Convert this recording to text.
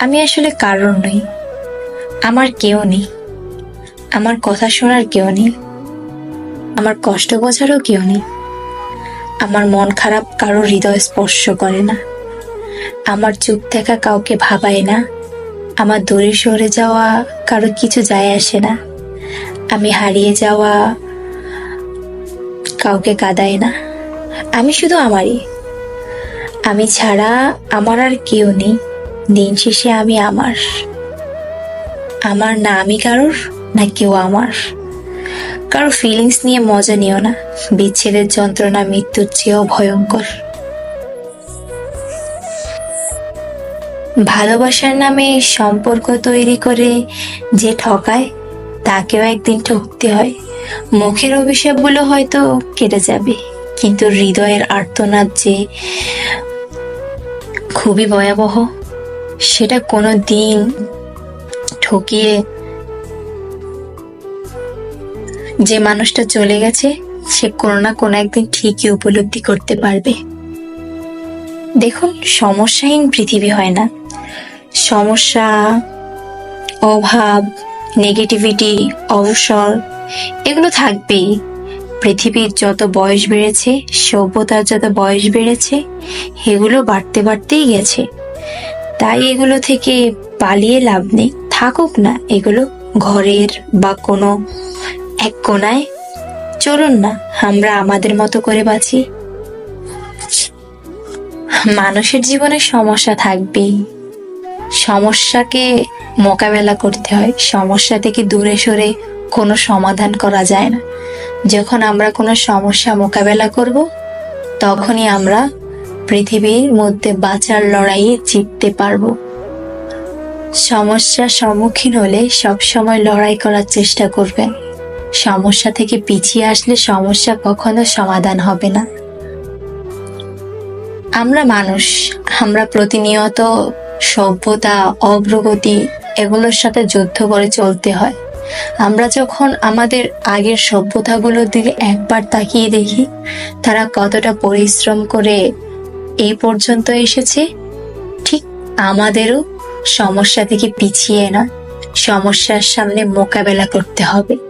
আমি আসলে কারোর নই। আমার কেউ নেই। আমার কথা শোনার কেউ নেই। আমার কষ্ট বোঝারও কেউ নেই। আমার মন খারাপ কারও হৃদয় স্পর্শ করে না। আমার চুপ থাকা কাউকে ভাবায় না। আমার দূরে সরে যাওয়া কারও কিছু যায় আসে না। আমি হারিয়ে যাওয়া কাউকে কাঁদায় না। আমি শুধু আমারই। আমি ছাড়া আমার আর কেউ নেই। দিন শেষে আমি আমার। আমার না আমি কারোর, না কেউ আমার। কারও ফিলিংস নিয়ে মজা নিও না। বিচ্ছেদের যন্ত্রণা মৃত্যুর চেয়েও ভয়ঙ্কর। ভালোবাসার নামে সম্পর্ক তৈরি করে যে ঠকায়, তাকেও একদিন ঠকতে হয়। মুখের অভিশাপগুলো হয়তো কেটে যাবে, কিন্তু হৃদয়ের আর্তনাদ যে খুবই ভয়াবহ। সেটা কোনো দিন ঠকিয়ে যে মানুষটা চলে গেছে, সে কোনো না কোনো একদিন ঠিকই উপলব্ধি করতে পারবে। দেখুন, সমস্যাহীন পৃথিবী হয় না। সমস্যা, অভাব নেগেটিভিটি অবসর, এগুলো থাকবেই। পৃথিবীর যত বয়স বেড়েছে, সভ্যতার যত বয়স বেড়েছে, এগুলো বাড়তে বাড়তেই গেছে। তাই এগুলো থেকে পালিয়ে লাভ নেই। থাকুক না এগুলো ঘরের বা কোনো এক কোনায়। চলুন না, আমরা আমাদের মতো করে বাঁচি। মানুষের জীবনে সমস্যা থাকবেই। সমস্যাকে মোকাবেলা করতে হয়। সমস্যা থেকে দূরে সরে কোনো সমাধান করা যায় না। যখন আমরা কোনো সমস্যা মোকাবেলা করব, তখনই আমরা পৃথিবীর মধ্যে বাঁচার লড়াইয়ে জিততে পারব। সমস্যার সম্মুখীন হলে সবসময় লড়াই করার চেষ্টা করবেন সমস্যা থেকে পিছিয়ে আসলে সমস্যা কখনো সমাধান হবে না। আমরা মানুষ, আমরা প্রতিনিয়ত সভ্যতা, অগ্রগতি এগুলোর সাথে যুদ্ধ করে চলতে হয়। আমরা যখন আমাদের আগের সভ্যতাগুলোর দিকে একবার তাকিয়ে দেখি, তারা কতটা পরিশ্রম করে এই পর্যন্ত এসেছে। ঠিক আমাদেরও সমস্যা থেকে পিছিয়ে না সমস্যার সামনে মোকাবেলা করতে হবে।